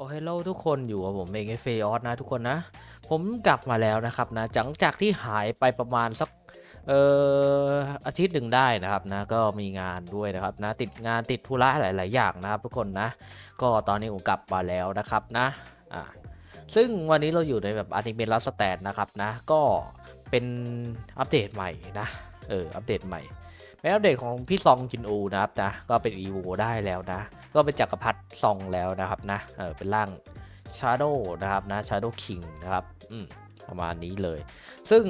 โอ้เฮลโลทุกคนอยู่กับผมเองเฟยอสนะทุกคนนะ ผมกลับมาแล้วนะครับนะหลังจากที่หายไปประมาณสักเอ่ออาทิตย์หนึ่งได้นะครับนะก็มีงานด้วยนะครับนะติดงานติดธุระหลาย ๆ อย่างนะครับทุกคนนะ ก็ตอนนี้ผมกลับมาแล้วนะครับนะอ่าซึ่งวันนี้เราอยู่ในแบบอนิเมะลัสแตนนะครับนะก็เป็นอัปเดตใหม่นะเอออัปเดตใหม่ เป็นอัปเดตของพี่ซองจินอูนะครับนะก็เป็นอีโวได้แล้วนะ ก็เป็นจักรพรรดิซองแล้วนะครับนะเออเป็นร่างชาโดนะครับนะชาโดคิงนะครับอืมประมาณนี้เลย ซึ่ง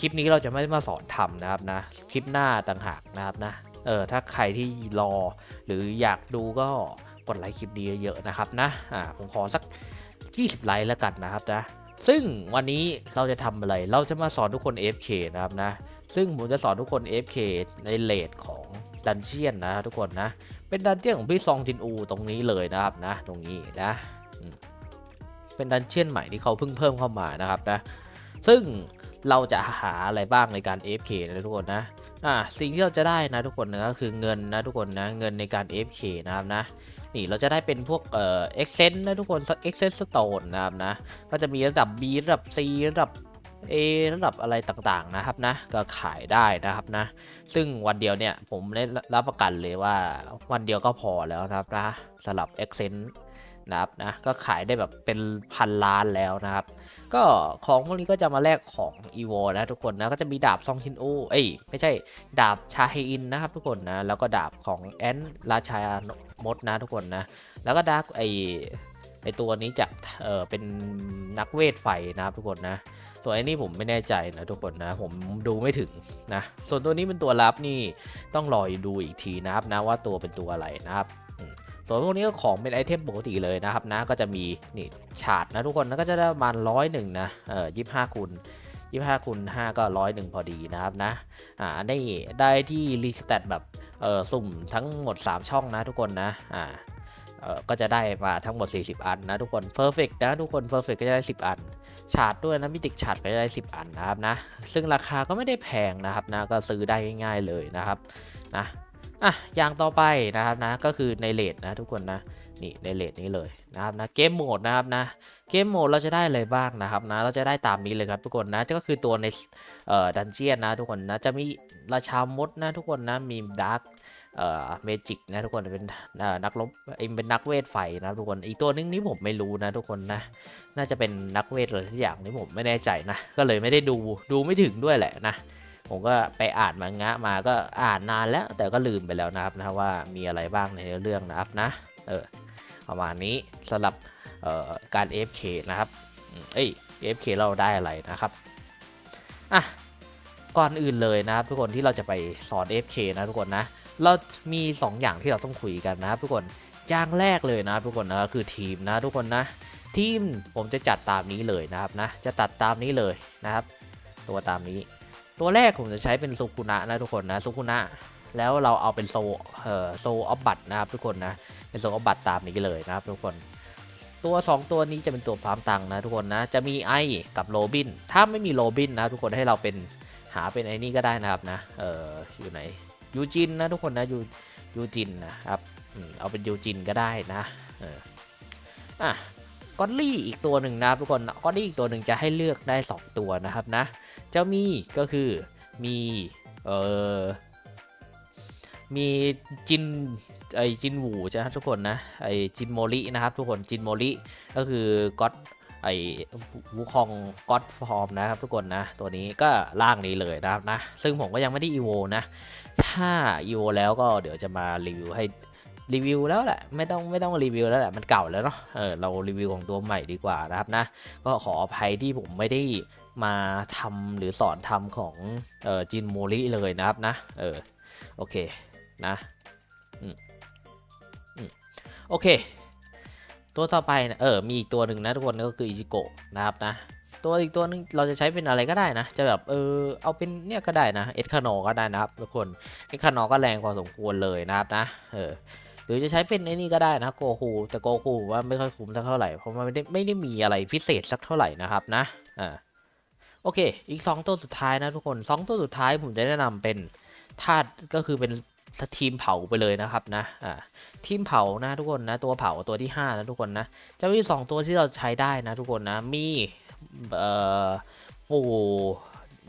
คลิปนี้เราจะไม่มาสอนทำนะครับนะ คลิปหน้าต่างหากนะครับนะเออถ้าใครที่รอหรืออยากดูก็กดไลค์คลิปนี้เยอะๆนะครับนะอ่าผมขอสัก 20 ไลค์แล้วกันนะครับนะซึ่งวันนี้เราจะทำอะไรเราจะมาสอนทุกคน FK นะครับนะ ซึ่งผมจะสอนทุกคน FK ในเลทของดันเจียนนะทุกคนนะ เป็นดันเจียนของพี่ซองจินอูตรงนี้เลยนะครับนะ ตรงนี้นะ เป็นดันเจียนใหม่ที่เขาเพิ่งเพิ่มเข้ามานะครับนะ ซึ่งเราจะหาอะไรบ้างในการ FK นะทุกคนนะ อ่า สิ่งที่เราจะได้นะทุกคนนะก็คือเงินนะทุกคนนะ เงินในการ FK นะครับนะ นี่เราจะได้เป็นพวกเอ่อ Excel นะทุกคน Excel Stone นะครับนะ ก็จะมีระดับ B ระดับ C ระดับ A ระดับอะไรต่างๆนะครับนะก็ขายได้นะครับนะ ซึ่งวันเดียวเนี่ยผมได้รับประกันเลยว่าวันเดียวก็พอแล้วนะครับนะสำหรับ e x c e n นะครับนะก็ขายได้แบบเป็นพันล้านแล้วนะครับ ก็ของพวกนี้ก็จะมาแลกของ e v o นะทุกคนนะก็จะมีดาบซองชินอูเอ้ยไม่ใช่ดาบชาเฮอินนะครับทุกคนนะแล้วก็ดาบของแอนราชามดนะทุกคนนะแล้วก็ดาร์กไอ ไอตัวนี้จะเออเป็นนักเวทไฟนะครับทุกคนนะส่วนไอ้นี่ผมไม่แน่ใจนะทุกคนนะผมดูไม่ถึงนะส่วนตัวนี้เป็นตัวลับนี่ต้องรอดูอีกทีนะครับนะว่าตัวเป็นตัวอะไรนะครับส่วนพวกนี้ก็ของเป็นไอเทมปกติเลยนะครับนะก็จะมีนี่ฉาดนะทุกคนนะก็จะได้ประมาณร้อยหนึ่งนะเออยี่ห้าคูณยี่ห้าคูณห้าก็ร้อยหนึ่งพอดีนะครับนะอ่าได้ได้ที่รีสแตทแบบเออสุ่มทั้งหมด 3 ช่องนะทุกคนนะอ่า เออก็จะได้มาทั้งหมด 40 อันนะทุกคน Perfect นะทุกคน Perfect ก็จะได้ 10 อัน ชาร์จด้วยนะมิติกชาร์จก็จะได้ 10 อันนะครับนะ ซึ่งราคาก็ไม่ได้แพงนะครับนะ ก็ซื้อได้ง่ายๆเลยนะครับนะ อะ อย่างต่อไปนะครับนะ ก็คือในเลดนะทุกคนนะ นี่ในเลดนี้เลยนะครับนะ เกมโหมดนะครับนะ เกมโหมดเราจะได้อะไรบ้างนะครับนะ เราจะได้ตามนี้เลยครับทุกคนนะ ก็คือตัวในเอ่อดันเจียนนะทุกคนนะ จะมีราชามดนะทุกคนนะ มีดาร์ก เอ่อเมจิกนะทุกคนเป็นเอ่อนักรบเอ้ยเป็นนักเวทไฟนะทุกคนอีกตัวนึงนี้ผมไม่รู้นะทุกคนนะน่าจะเป็นนักเวทอะไรสักอย่างนี่ผมไม่แน่ใจนะก็เลยไม่ได้ดูดูไม่ถึงด้วยแหละนะผมก็ไปอ่านมังงะมาก็อ่านนานแล้ว แต่ก็ลืมไปแล้วนะครับนะว่ามีอะไรบ้างในเรื่องนะครับนะเออประมาณนี้สำหรับเอ่อการ AFK นะครับเอ้ย AFK เราได้อะไรนะครับอะก่อนอื่นเลยนะครับทุกคนที่เราจะไปสอน AFK นะทุกคนนะ เรามี 2 อย่างที่เราต้องคุยกันนะครับทุกคนอย่างแรกเลยนะทุกคนนะคือทีมนะทุกคนนะ ทีมผมจะจัดตามนี้เลยนะครับนะจะตัดตามนี้เลยนะครับ ตัวตามนี้ ตัวแรกผมจะใช้เป็นสุคุนะนะทุกคนนะสุคุนะแล้วเราเอาเป็นโซเอ่อโซออฟบัตนะครับทุกคนนะเป็นโซออฟบัตตามนี้เลยนะครับทุกคน ตัว 2 ตัวนี้จะเป็นตัวฟาร์มตังค์นะทุกคนนะจะมีไอกับโรบินถ้าไม่มีโรบินนะทุกคนให้เราเป็นหาเป็นไอ้นี่ก็ได้นะครับนะเอออยู่ไหน ยูจินนะทุกคนนะยูยูจินนะครับเอาเป็นยูจินก็ได้นะเอออะกอดลี่อีกตัวหนึ่งนะครับทุกคนกอดลี่อีกตัวหนึ่งจะให้เลือกได้ 2 ตัวนะครับนะ เจะมีก็คือมีเอ่อมีจินไอจินหวูใช่ไหมทุกคนนะไอจินโมรินะครับทุกคนจินโมริก็คือก็อดไอวูคองก็อดฟอร์มนะครับทุกคนนะตัวนี้ก็ร่างนี้เลยนะครับนะซึ่งผมก็ยังไม่ได้อีโวนะ ถ้าอีโวแล้วก็เดี๋ยวจะมารีวิวให้รีวิวแล้วแหละไม่ต้องไม่ต้องรีวิวแล้วแหละมันเก่าแล้วเนาะเออเรารีวิวของตัวใหม่ดีกว่านะครับนะ ก็ขออภัยที่ผมไม่ได้มาทำหรือสอนทำของเออจินโมริเลยนะครับนะเออโอเคนะอืมอืมโอเค ตัวต่อไปนะเออมีอีกตัวหนึ่งนะทุกคนก็คืออิจิโกะนะครับนะ ตัวอีกตัวหนึงเราจะใช้เป็นอะไรก็ได้นะ จะแบบเออเอาเป็นเนี่ยก็ได้นะเอสคาโนก็ได้นะครับทุกคนเอสคาโนก็แรงพอสมควรเลยนะครับนะเออหรือจะใช้เป็นไอ้นี่ก็ได้นะโกคูแต่โกคูว่าไม่ค่อยคุ้มสักเท่าไหร่เพราะมันไม่ได้ไม่ได้มีอะไรพิเศษสักเท่าไหร่นะครับนะอ่าโอเค อีก 2 ตัวสุดท้ายนะทุกคน 2 ตัวสุดท้ายผมจะแนะนำเป็นธาตุก็คือเป็นสทีมเผาไปเลยนะครับนะอ่าทีมเผานะทุกคนนะ ตัวเผาตัวที่ 5 นะทุกคนนะจะมีสองตัวที่เราใช้ได้นะทุกคนนะมี ปู่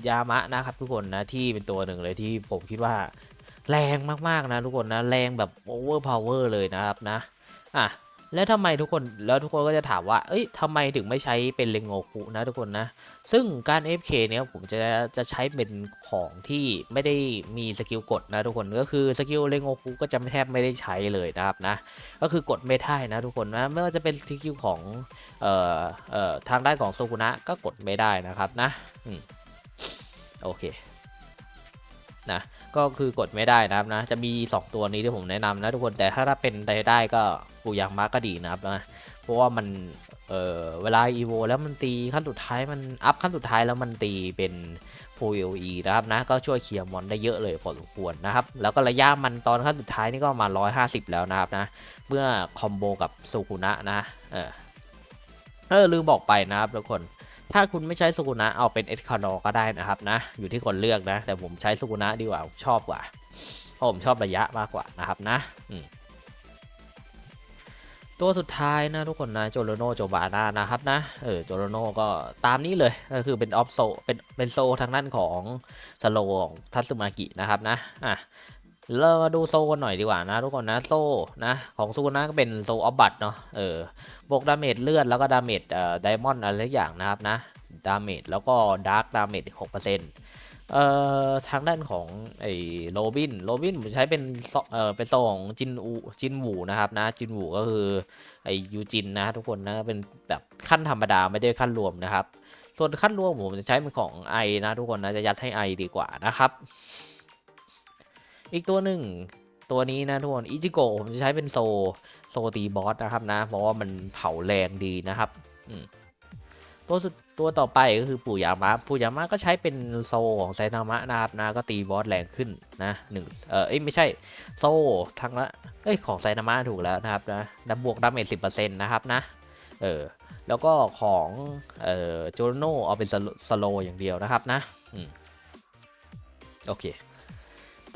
ยามะนะครับทุกคนนะที่เป็นตัวหนึ่งเลยที่ผมคิดว่าแรงมากๆนะทุกคนนะแรงแบบโอเวอร์พาวเวอร์เลยนะครับนะอะ แล้วทำไมทุกคนแล้วทุกคนก็จะถามว่า เอ้ยทำไมถึงไม่ใช้เป็นเลงโงคุนะทุกคนนะ ซึ่งการ FK เนี่ยผมจะจะใช้เป็นของที่ไม่ได้มีสกิลกดนะทุกคนก็คือสกิลเลงโงคุก็จะแทบไม่ได้ใช้เลยนะครับนะ ก็คือกดไม่ได้นะทุกคนนะไม่ว่าจะเป็นสกิลของเอ่อเอ่อทางด้านของโซกุนะก็กดไม่ได้นะครับนะอืมโอเค นะก็คือกดไม่ได้นะครับนะจะมี 2 ตัวนี้ที่ผมแนะนำนะทุกคนแต่ถ้าถ้าเป็นไปได้ก็ปูยังมากก็ดีนะครับนะเพราะว่ามันเออเวลาอีโวแล้วมันตีขั้นสุดท้ายมันอัพขั้นสุดท้ายแล้วมันตีเป็น full AOE นะครับนะก็ช่วยเคลียร์มอนได้เยอะเลยพอสมควรนะครับแล้วก็ระยะมันตอนขั้นสุดท้ายนี่ก็มา 150 แล้วนะครับนะเมื่อคอมโบกับซูกุนะนะเออเออลืมบอกไปนะครับทุกคน ถ้าคุณไม่ใช้ซูกุนะเอาเป็นเอสคาร์ดอก็ได้นะครับนะ อยู่ที่คนเลือกนะ แต่ผมใช้ซูกุนะดีกว่าชอบกว่าเพราะผมชอบระยะมากกว่านะครับนะตัวสุดท้ายนะทุกคนนะโจโรโนโจบาน่านะครับนะเออโจโรโนก็ตามนี้เลยก็คือเป็นออฟโซเป็นเป็นโซทางด้านของสโลของทัตสึมากินะครับนะอะ เรามาดูโซกันหน่อยดีกว่านะทุกคนนะโซนะของซูนะก็เป็นโซออฟบัตเนาะเออบวกดาเมจเลือดแล้วก็ดาเมจเอ่อไดมอนด์อะไรสักอย่างนะครับนะดาเมจแล้วก็ดาร์กดาเมจหกเปอร์เซ็นต์เอ่อทางด้านของไอ้โรบินโรบินผมใช้เป็นเอ่อเป็นโซของจินอูจินวูนะครับนะจินวูก็คือไอ้ยูจินนะทุกคนนะเป็นแบบขั้นธรรมดาไม่ได้ขั้นรวมนะครับ ส่วนขั้นรวมผมจะใช้เป็นของไอนะทุกคนนะจะยัดให้ไอดีกว่านะครับ อีกตัวหนึ่งตัวนี้นะทุกคนอิจิโกะผมจะใช้เป็นโซโซตีบอสนะครับนะ เพราะว่ามันเผาแรงดีนะครับตัวตัวต่อไปก็คือปู่ยามะปู่ยามะก็ใช้เป็นโซของไซตามะนะครับนะก็ตีบอสแรงขึ้นนะหนึ่งเออไม่ใช่โซทางละเอ้ยของไซตามะถูกแล้วนะครับนะดับบวกดาเมจสิบเปอร์เซ็นต์นะครับนะเออแล้วก็ของเอ่อโจโนเอาเป็นสโลอย่างเดียวนะครับนะอืมโอเค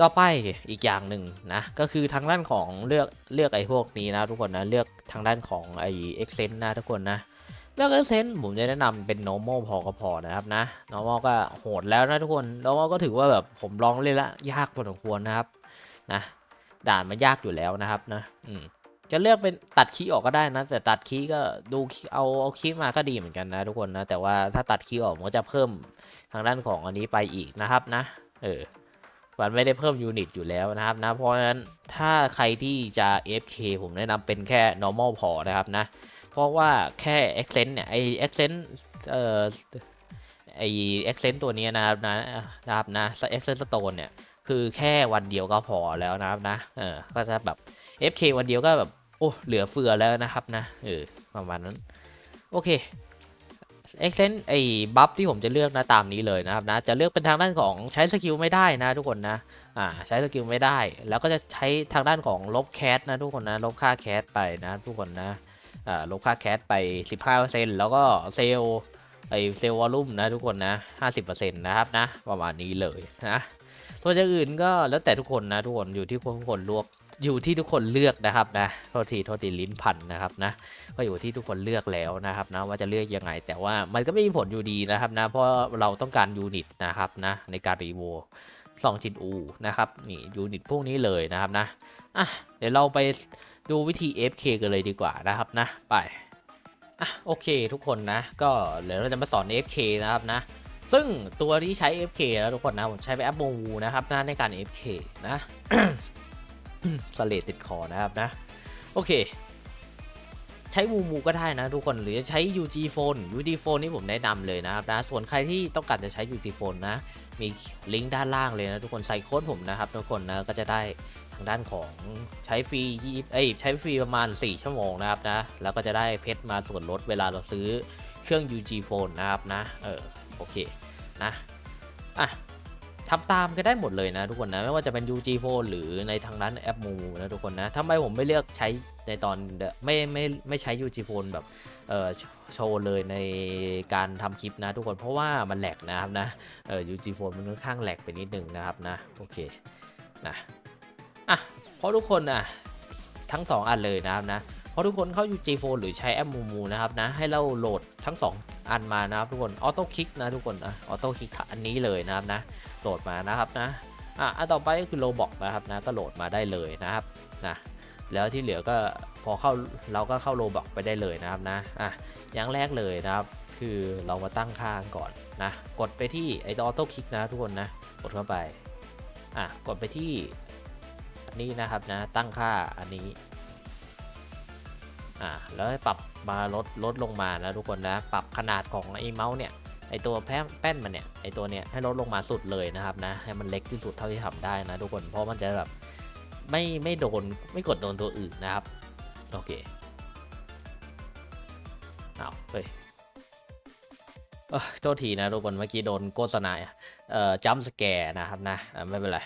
ต่อไปอีกอย่างหนึ่งนะก็คือทางด้านของเลือกเลือกไอ้พวกนี้นะทุกคนนะเลือกทางด้านของไอ้ Accent นะทุกคนนะเลือก Accent ผมจะแนะนำเป็น normal พอก็พอนะครับนะ normal ก็โหดแล้วนะทุกคน normal ก็ถือว่าแบบผมลองเล่นละยากพอสมควรนะครับนะด่านมันยากอยู่แล้วนะครับนะอืมจะเลือกเป็นตัดคีย์ออกก็ได้นะ แต่ตัดคีย์ก็ดูเอาเอาคีย์มาก็ดีเหมือนกันนะทุกคนนะแต่ว่าถ้าตัดคีย์ออกมันก็จะเพิ่มทางด้านของอันนี้ไปอีกนะครับนะเออ มันไม่ได้เพิ่มยูนิตอยู่แล้วนะครับนะ เพราะฉะนั้นถ้าใครที่จะ FK ผมแนะนำเป็นแค่ normal พอนะครับนะ เพราะว่าแค่ accent เนี่ยไอ accent เอ่อไอ accent ตัวนี้นะครับนะนะครับนะ accent stone เนี่ยคือแค่วันเดียวก็พอแล้วนะครับนะเออก็จะแบบ FK วันเดียวก็แบบโอ้เหลือเฟือแล้วนะครับนะเออประมาณนั้น โอเค เอ็กเซนไอ้บัฟที่ผมจะเลือกนะตามนี้เลยนะครับนะจะเลือกเป็นทางด้านของใช้สกิลไม่ได้นะทุกคนนะอ่าใช้สกิลไม่ได้ แล้วก็จะใช้ทางด้านของลบแคสนะทุกคนนะลบค่าแคสไปนะทุกคนนะอ่าลบค่าแคสไป 15%แล้วก็เซลไอเซลวอลลุ่มนะทุกคนนะ50%นะครับนะประมาณนี้เลยนะตัวอย่างอื่นก็แล้วแต่ทุกคนนะทุกคนอยู่ที่ทุกคนลือก อยู่ที่ทุกคนเลือกนะครับนะโทษทีโทษทีลิ้นพันนะครับนะก็อยู่ที่ทุกคนเลือกแล้วนะครับนะว่าจะเลือกยังไง แต่ว่ามันก็ไม่มีผลอยู่ดีนะครับนะเพราะเราต้องการยูนิตนะครับนะในการรีโวสองจินอูนะครับนี่ยูนิตพวกนี้เลยนะครับนะอะเดี๋ยวเราไปดูวิธี FK กันเลยดีกว่านะครับนะไปอะโอเคทุกคนนะ ก็เดี๋ยวเราจะมาสอน FK นะครับนะซึ่งตัวที่ใช้ FK แล้วทุกคนนะผมใช้ไปแอปโมวูนะครับนะในการ FK นะ สเลดติดคอนะครับนะ โอเค ใช้มูมูก็ได้นะทุกคนหรือจะใช้ UG Phone UG Phone นี่ผมแนะนำเลยนะครับนะส่วนใครที่ต้องการจะใช้ UG Phone นะ มีลิงก์ด้านล่างเลยนะทุกคนใส่โค้ดผมนะครับทุกคนนะก็จะได้ทางด้านของใช้ฟรี20เอ้ยใช้ฟรีประมาณ 4 ชั่วโมงนะครับนะแล้วก็จะได้เพชรมาส่วนลดเวลาเราซื้อเครื่อง UG Phone นะครับนะเออโอเคนะอะ ทำตามก็ได้หมดเลยนะทุกคนนะไม่ว่าจะเป็น UG Phone หรือในทางด้านแอปมูนะทุกคนนะทำไมผมไม่เลือกใช้ในตอนไม่ไม่ไม่ใช้ UG Phone แบบเออโชว์เลยในการทำคลิปนะทุกคนเพราะว่ามันแหลกนะครับนะเออ UG Phone มันค่อนข้างแหลกไปนิดนึงนะครับนะโอเคนะอะเพราะทุกคนอะทั้ง 2 อันเลยนะครับนะเพราะทุกคนเข้า UG Phone หรือใช้แอปมูมูนะครับนะให้เราโหลดทั้ง 2 อันมานะครับทุกคนออโต้คลิกนะทุกคนออโต้คลิกอันนี้เลยนะครับนะ โหลดมานะครับนะอะอันต่อไปก็คือโลบอกนะครับนะก็โหลดมาได้เลยนะครับนะแล้วที่เหลือก็พอเข้าเราก็เข้าโลบอกไปได้เลยนะครับนะอะอย่างแรกเลยนะครับ คือเรามาตั้งค่าก่อนนะกดไปที่ไอ้ออโต้คลิกนะทุกคนนะกดเข้าไปอะกดไปที่นนี้นะครับนะตั้งค่าอันนี้อะแล้วปรับมาลดลดลงมานะทุกคนนะปรับขนาดของไอ้เมาส์เนี่ย ไอตัวแป้นมันเนี่ยไอตัวเนี่ยให้ลดลงมาสุดเลยนะครับนะให้มันเล็กที่สุดเท่าที่ทำได้นะทุกคนเพราะมันจะแบบไม่ไม่โดนไม่กดโดนตัวอื่นนะครับโอเคเอาเฮ้ยเออโทษทีนะทุกคนเมื่อกี้โดนโฆษณาเอ่อจัมสแกร์นะครับนะไม่เป็นไร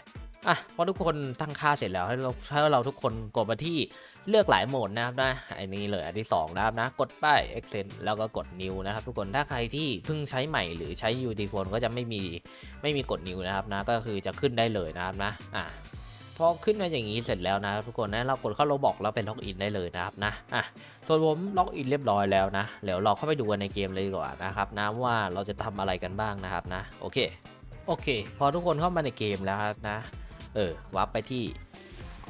อะพอทุกคนตั้งค่าเสร็จแล้วให้เราให้เราทุกคนกดมาที่เลือกหลายโหมดนะครับนะอันนี้เลยอันที่สองนะครับนะกดป้าย Accent แล้วก็กด New นะครับ ทุกคนถ้าใครที่เพิ่งใช้ใหม่หรือใช้ UD Phone ก็จะไม่มีไม่มีกด New นะครับนะก็คือจะขึ้นได้เลยนะครับนะอะพอขึ้นมาอย่างนี้เสร็จแล้วนะทุกคนนะเรากดเข้าโรบอกแล้วเป็นล็อกอินได้เลยนะครับนะอะส่วนผมล็อกอินเรียบร้อยแล้วนะเดี๋ยวเราเข้าไปดูกันในเกมเลยดีกว่านะครับนะว่าเราจะทำอะไรกันบ้างนะครับนะโอเคโอเค พอทุกคนเข้ามาในเกมแล้วครับนะ เออวับไปที่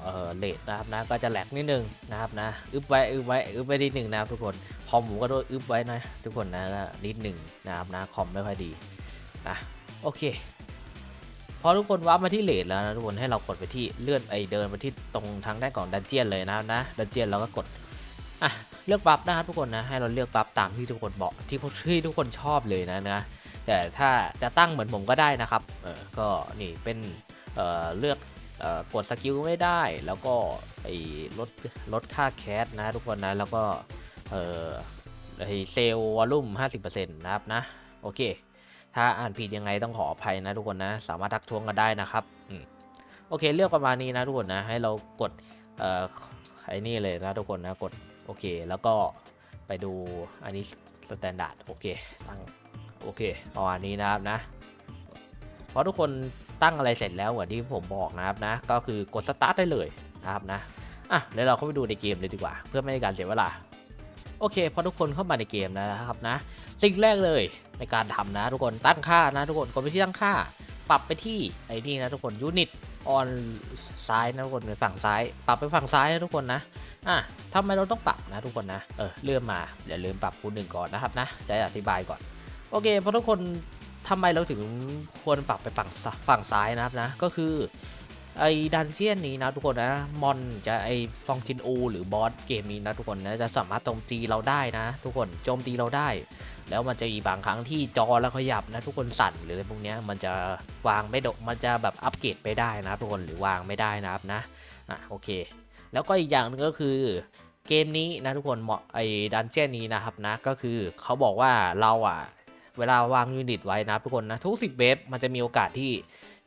เออเลดนะครับนะก็จะแหลกนิดนึงนะครับนะอึบไว้อึบไว้อึบไว้นิดหนึ่งนะครับทุกคนคอมผมก็โดนอึบไว้นะทุกคนนะนิดหนึ่งนะครับนะคอมไม่ค่อยดีนะโอเคพอทุกคนวับมาที่เลดแล้วนะทุกคนให้เรากดไปที่เลื่อนไอเดินไปที่ตรงทางด้านของดันเจียนเลยนะนะดันเจียนเราก็กดอะเลือกบัฟนะครับทุกคนนะให้เราเลือกบัฟตามที่ทุกคนบอกที่ที่ทุกคนชอบเลยนะนะแต่ถ้าจะตั้งเหมือนผมก็ได้นะครับเออก็นี่เป็น เเลือกกดสกิลไม่ได้ แล้วก็ไอ้ลดลดค่าแคสนะทุกคนนะ แล้วก็เอ่อไอ้เซลล์วอลลุ่ม 50%นะครับนะ โอเค ถ้าอ่านผิดยังไงต้องขออภัยนะทุกคนนะ สามารถทักท้วงกันได้นะครับอโอเค เลือกประมาณนี้นะทุกคนนะ ให้เรากดไอ้นี่เลยนะทุกคนนะ กดโอเค แล้วก็ไปดูอันนี้สแตนดาร์ดโอเค ตั้ง โอเคประมาณนี้นะครับนะ เพอทุกคน ตั้งอะไรเสร็จแล้วเหมือนที่ผมบอกนะครับนะ ก็คือกดสตาร์ทได้เลยนะครับนะอะเดี๋ยวเราเข้าไปดูในเกมเลยดีกว่า เพื่อไม่ให้การเสียเวลาโอเคพอทุกคนเข้ามาในเกมนะครับนะสิ่งแรกเลยในการทำนะทุกคนตั้งค่านะทุกคนกดไปที่ตั้งค่า ปรับไปที่ไอ้นี่นะทุกคนยูนิตออนซ้ายนะทุกคนไปฝั่งซ้าย ปรับไปฝั่งซ้ายนะทุกคนนะอะทำไมเราต้องปรับนะทุกคนนะเออเลื่อนมาอย่าลืมปรับคูณหนึ่งก่อนนะครับนะจะอธิบายก่อนโอเคพราะทุกคน ทำไมเราถึงควรปรับไปฝั่งฝั่งซ้ายนะครับนะก็คือไอ้ดันเจียนนี้นะทุกคนนะมอนจะไอ้ฟองกินอูหรือบอสเกมนี้นะทุกคนนะจะสามารถโจมตีเราได้นะ ทุกคนโจมตีเราได้ แล้วมันจะมีบางครั้งที่จอแล้วขยับนะทุกคนสั่นหรืออะไรพวกเนี้ยมันจะวางไม่ดกมันจะแบบอัปเกรดไปได้นะทุกคนหรือวางไม่ได้นะครับนะอะโอเค แล้วก็อีกอย่างหนึงก็คือเกมนี้นะทุกคนเหมาะไอ้ดันเจียนนี้นะครับนะก็คือเขาบอกว่าเราอะ เวลาวางยูนิตไว้นะทุกคนนะ ทุก 10 เวฟมันจะมีโอกาสที่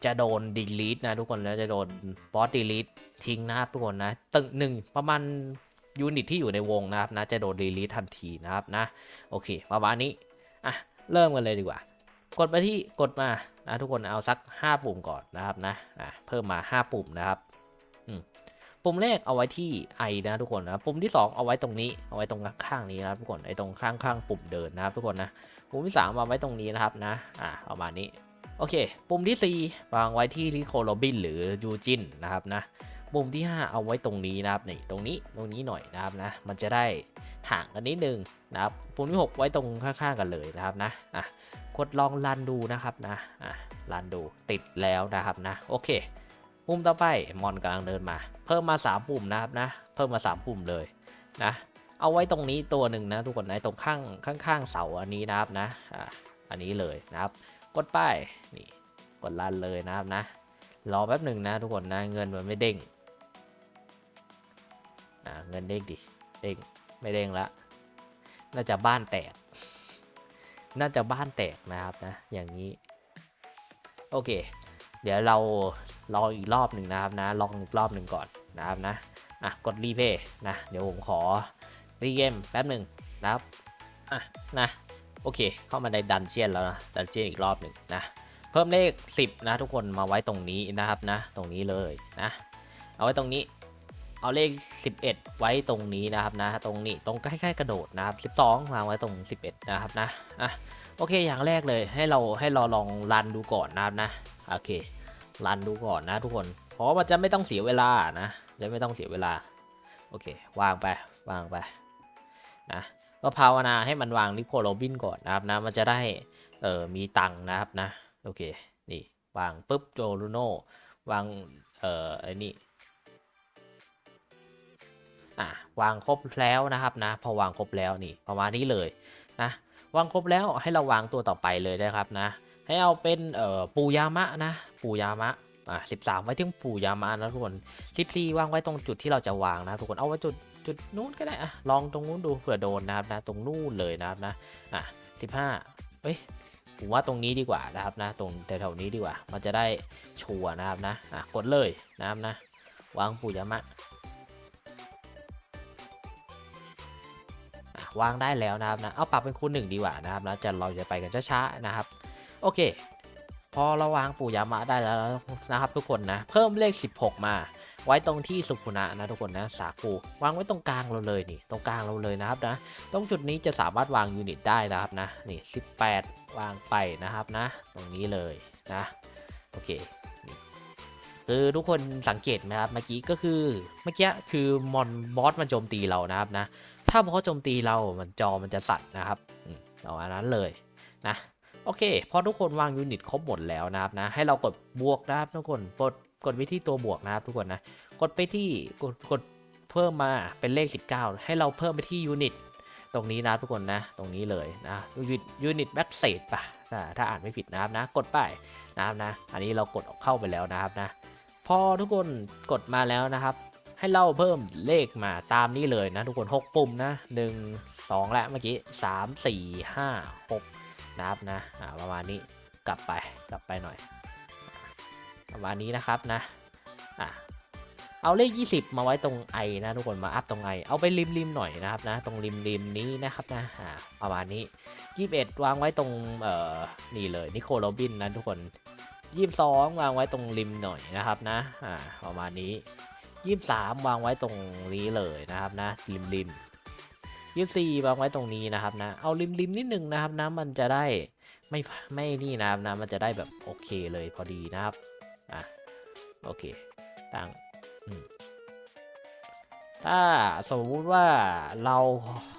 จะโดนดีลีทนะทุกคนแล้วจะโดนบอสดีลีททิ้งนะครับทุกคนนะตึงหนึ่งประมาณยูนิตที่อยู่ในวงนะครับนะจะโดนดีลีททันทีนะครับนะโอเคประมาณนี้อะเริ่มกันเลยดีกว่า กดไปที่กดมานะทุกคนเอาสัก 5 ปุ่มก่อนนะครับนะอะเพิ่มมา 5 ปุ่มนะครับ ปุ่มแรกเอาไว้ที่ไอนะทุกคนนะปุ่มที่ 2 เอาไว้ตรงนี้เอาไว้ตรงข้างนี้นะทุกคนไอตรงข้างๆปุ่มเดินนะครับทุกคนนะปุ่มที่3เอาไว้ตรงนี้นะครับนะอ่าประมานี้โอเค ปุ่มที่ 4 วางไว้ที่ลิโคโรบินหรือยูจินนะครับนะปุ่มที่ 5 เอาไว้ตรงนี้นะครับนี่ตรงนี้ตรงนี้หน่อยนะครับนะมันจะได้ห่างกันนิดนึงนะครับปุ่มที่ 6 ไว้ตรงข้างๆกันเลยนะครับนะอะกดลองรันดูนะครับนะอะรันดูติดแล้วนะครับนะโอเค ปุ่มต่อไปมอนกำลังเดินมา เพิ่มมา 3 ปุ่มนะครับนะ เพิ่มมา 3 ปุ่มเลยนะ เอาไว้ตรงนี้ตัวหนึ่งนะทุกคนนะตรงข้างข้างๆเสาอันนี้นะครับนะอะอันนี้เลยนะครับ กดป้ายนี่กดลันเลยนะครับนะ รอแป๊บหนึ่งนะทุกคนนะเงินมันไม่เด้งอะเงินเด้งดิเด้งไม่เด้งละน่าจะบ้านแตก น่าจะบ้านแตกนะครับนะ อย่างนี้ โอเค เดี๋ยวเรา ลองอีกรอบหนึ่งนะครับนะลองอีกรอบหนึ่งก่อนนะครับนะอะกดรีเพย์นะ เดี๋ยวผมขอรีเกมแป๊บหนึ่งนะครับอะนะโอเค เข้ามาในดันเจียนแล้วนะดันเจียนอีกรอบหนึ่งนะเพิ่มเลข 10 นะ ทุกคนมาไว้ตรงนี้นะครับนะ ตรงนี้เลยนะ เอาไว้ตรงนี้ เอาเลข 11 ไว้ตรงนี้นะครับนะ ตรงนี้ตรงใกล้ๆกระโดดนะครับ 12วางไว้ตรง 11 นะครับนะอะโอเคอย่างแรกเลยให้เราให้เราลองรันดูก่อนนะครับนะโอเค รันดูก่อนนะทุกคน เพราะมันจะไม่ต้องเสียเวลานะ จะไม่ต้องเสียเวลา โอเควางไป วางไปนะก็ภาวนาให้มันวางนิโคโรบินก่อนนะครับนะ มันจะได้เออมีตังค์นะครับนะ โอเค นี่ วางปุ๊บโจลูโน่วาง เอ่อไอ้นี่อะวางครบแล้วนะครับนะ พอวางครบแล้วนี่ประมาณนี้เลยนะ วางครบแล้วให้เราวางตัวต่อไปเลยนะครับนะ ให้เอาเป็นเอ่อปูยามะนะปูยามะอะสิบสามไว้ที่ปูยามะนะทุกคนสิบสี่วางไว้ตรงจุดที่เราจะวางนะทุกคนเอาไว้จุดจุดนู้นก็ได้อะลองตรงนู้นดูเผื่อโดนนะครับนะตรงนู้นเลยนะครับนะอะสิบห้าเอ้ยผมว่าตรงนี้ดีกว่านะครับนะตรงแถวๆนี้ดีกว่า มันจะได้ชัวนะครับนะอะกดเลยนะครับนะ วางปูยามะอะวางได้แล้วนะครับนะ เอาปรับเป็นคูณหนึ่งดีกว่านะครับนะจะเราจะไปกันช้าๆนะครับ โอเค พอเราวางปู่ยามะได้แล้วนะครับ ทุกคนนะ เพิ่มเลข 16 มา ไว้ตรงที่สุขุนะนะทุกคนนะสาคูวางไว้ตรงกลางเราเลยนี่ ตรงกลางเราเลยนะครับนะ ตรงจุดนี้จะสามารถวางยูนิตได้นะครับนะ นี่ 18 วางไปนะครับนะ ตรงนี้เลยนะ โอเคคือทุกคนสังเกตไหมครับเมื่อกี้ก็คือเมื่อกี้คือมอนบอสมันโจมตีเรานะครับนะ ถ้าบอสโจมตีเรามันจอมันจะสั่นนะครับเอาอันนั้นเลยนะ โอเค พอทุกคนวางยูนิตครบหมดแล้วนะครับนะ ให้เรากดบวกนะครับทุกคนกดกดไปที่ตัวบวกนะครับทุกคนนะ กดไปที่กดกดเพิ่มมาเป็นเลข 19 ให้เราเพิ่มไปที่ยูนิตตรงนี้นะทุกคนนะ ตรงนี้เลยนะยูนิตแบ็กเซตป่ะอ่าถ้าอ่านไม่ผิดนะครับนะ กดไปนะครับนะ อันนี้เรากดเข้าไปแล้วนะครับนะ พอทุกคนกดมาแล้วนะครับ ให้เราเพิ่มเลขมาตามนี้เลยนะทุกคน 6 ปุ่มนะ 1 2 และเมื่อกี้ 3 4 5 6 นะครับนะอ่าประมาณนี้กลับไปกลับไปหน่อย ประมาณนี้นะครับนะอะเอาเลข 20 มาไว้ตรงไอนะทุกคนมาอัพตรงไอเอาไปริมริมหน่อยนะครับนะตรงริมริมนี้นะครับนะอ่าประมาณนี้ 21 วางไว้ตรงเอ่อนี่เลยนิโคลโรบินนะทุกคน 22 วางไว้ตรงริมหน่อยนะครับนะอ่าประมาณนี้ 23 วางไว้ตรงนี้เลยนะครับนะริมริม ยี่สี่วางไว้ตรงนี้นะครับนะ เอาริมริมนิดนึงนะครับนะมันจะได้ไม่ไม่นี่นะครับนะมันจะได้แบบโอเคเลยพอดีนะครับอะโอเคตั้งถ้าสมมุติว่าเรา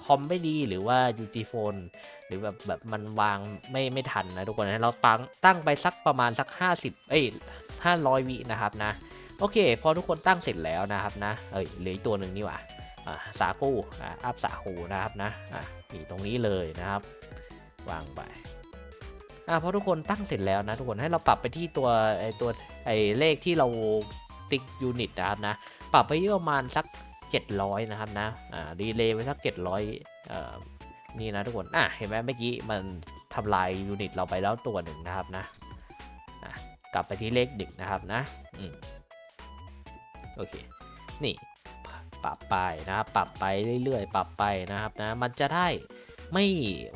คอมไม่ดีหรือว่า UG Phone หรือแบบแบบมันวางไม่ไม่ทันนะทุกคนนะเราตั้งตั้งไปสักประมาณสัก 50 เอ้ย500 วินะครับนะ โอเค พอทุกคนตั้งเสร็จแล้วนะครับนะ เอ้ยเหลืออีกตัวหนึ่งนี่หว่า สาคูอ่าอัพสาคูนะครับนะอ่านี่ตรงนี้เลยนะครับ วางไปอ่าพอทุกคนตั้งเสร็จแล้วนะทุกคนให้เราปรับไปที่ตัวไอตัวไอเลขที่เราติ๊กยูนิตนะครับนะปรับไปที่ประมาณสัก 700 นะครับนะอ่าดีเลย์ไปสัก 700เอ่อนี่นะทุกคนอะเห็นไหมเมื่อกี้มันทำลายยูนิตเราไปแล้วตัวหนึ่งนะครับนะอะกลับไปที่เลขหนึ่งนะครับนะอืมโอเคนี่ ปรับไปนะครับ ปรับไปเรื่อยๆ ปรับไปนะครับนะ มันจะได้ไม่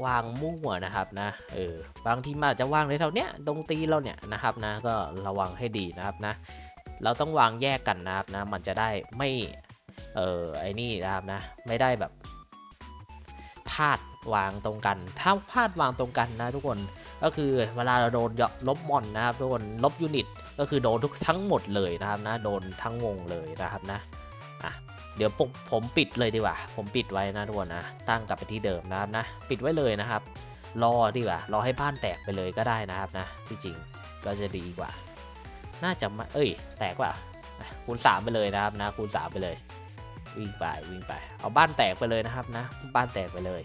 วางมั่วนะครับนะ เออ บางทีมันอาจจะวางในเท่าเนี้ยตรงตีเราเนี่ยนะครับนะ ก็ระวังให้ดีนะครับนะ เราต้องวางแยกกันนะครับนะ มันจะได้ไม่ เออไอ้นี่นะครับนะ ไม่ได้แบบพลาดวางตรงกัน ถ้าพลาดวางตรงกันนะทุกคน ก็คือเวลาเราโดนลบมอนนะครับทุกคน ลบยูนิต ก็คือโดนทุกทั้งหมดเลยนะครับนะ โดนทั้งวงเลยนะครับนะ อะ เดี๋ยวผมผมปิดเลยดีกว่า ผมปิดไว้นะทุกคนนะ ตั้งกลับไปที่เดิมนะครับนะ ปิดไว้เลยนะครับ รอดีกว่า รอให้บ้านแตกไปเลยก็ได้นะครับนะ ที่จริงก็จะดีกว่า น่าจะมาเอ้ย แตกว่าคูณสามไปเลยนะครับนะ คูณสามไปเลย วิ่งไปวิ่งไป เอาบ้านแตกไปเลยนะครับนะ บ้านแตกไปเลย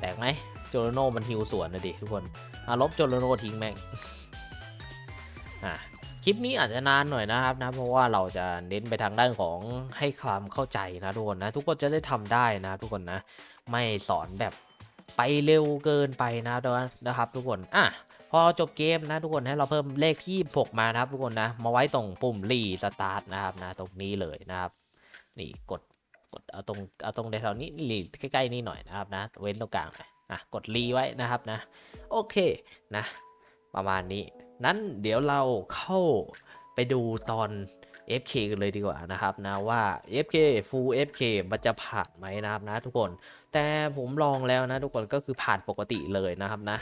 แตกไหมโจโรโนมันฮิวสวนนะดิทุกคนอะลบโจโรโนทิ้งแม่ง อะ คลิปนี้อาจจะนานหน่อยนะครับนะเพราะว่าเราจะเน้นไปทางด้านของให้ความเข้าใจนะทุกคนนะทุกคนจะได้ทำได้นะทุกคนนะไม่สอนแบบไปเร็วเกินไปนะนะครับทุกคนอะพอจบเกมนะทุกคนให้เราเพิ่มเลขที่6มานะครับทุกคนนะมาไว้ตรงปุ่มรีสตาร์ทนะครับนะตรงนี้เลยนะครับนี่กดกดเอาตรงเอาตรงแถวๆนี้รีใกล้ๆนี่หน่อยนะครับนะเว้นตรงกลางหน่อยอะกดรีไว้นะครับนะโอเคนะประมาณนี้ นั้นเดี๋ยวเราเข้าไปดูตอน FK กันเลยดีกว่านะครับนะว่า FK Full FK มันจะผ่านไหมนะครับนะทุกคน แต่ผมลองแล้วนะทุกคนก็คือผ่านปกติเลยนะครับนะ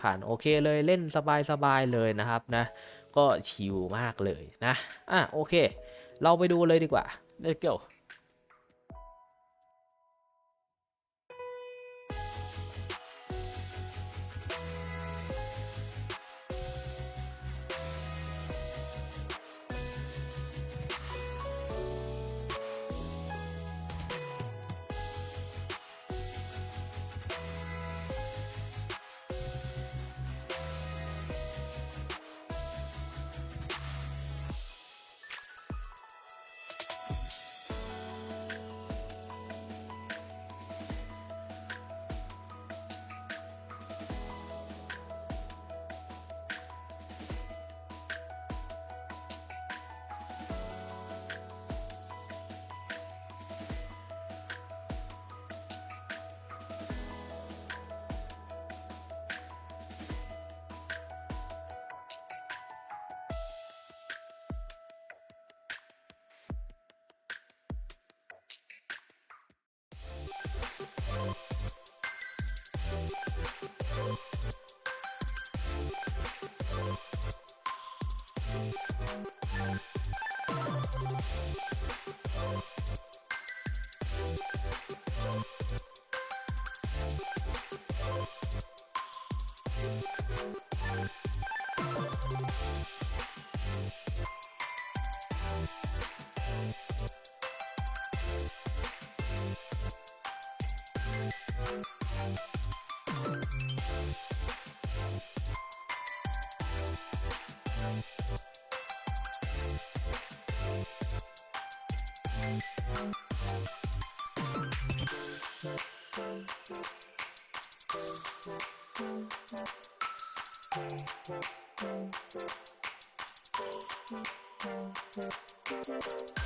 ผ่านโอเคเลยเล่นสบายๆเลยนะครับนะ ก็ชิลมากเลยนะอะโอเค เราไปดูเลยดีกว่า let's go Thank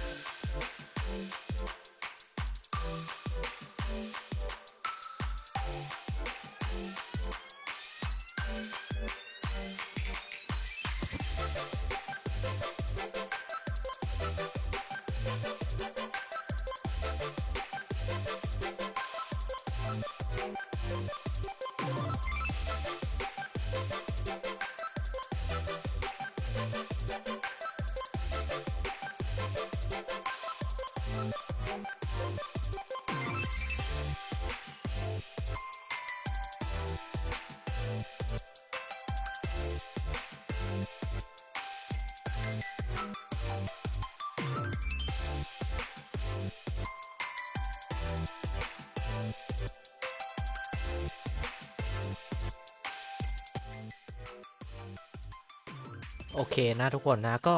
โอเคนะทุกคนนะก็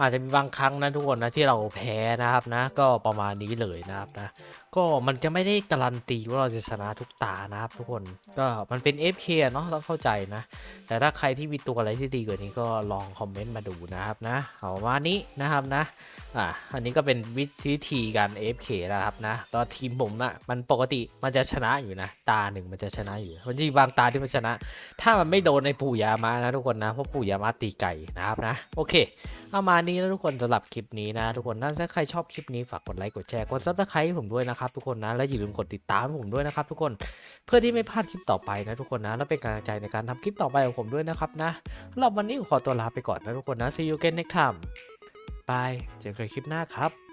อาจจะมีบางครั้งนะทุกคนนะที่เราแพ้นะครับนะก็ประมาณนี้เลยนะครับนะ ก็มันจะไม่ได้การันตีว่าเราจะชนะทุกตานะครับทุกคนก็มันเป็น FK อะเนาะต้องเข้าใจนะ แต่ถ้าใครที่มีตัวอะไรที่ดีกว่านี้ก็ลองคอมเมนต์มาดูนะครับนะเอาประมาณนี้นะครับนะอะอันนี้ก็เป็นวิธีการ FK นะครับนะก็ทีมผมอะมันปกติมันจะชนะอยู่นะ ตาหนึ่งมันจะชนะอยู่มันจะมีบางตาที่มันชนะ ถ้ามันไม่โดนในปู่ยามานะทุกคนนะเพราะปู่ยามาตีไก่นะครับนะโอเค เอามานี้นะทุกคนสำหรับคลิปนี้นะทุกคนถ้าใครชอบคลิปนี้ฝากกดไลค์กดแชร์กดซับสไครต์ผมด้วยนะครับทุกคนนะ และอย่าลืมกดติดตามผมด้วยนะครับทุกคน เพื่อที่ไม่พลาดคลิปต่อไปนะทุกคนนะ และเป็นกำลังใจในการทำคลิปต่อไปของผมด้วยนะครับนะสำหรับวันนี้ขอตัวลาไปก่อนนะทุกคนนะ see you again next time บายเจอกันคลิปหน้าครับ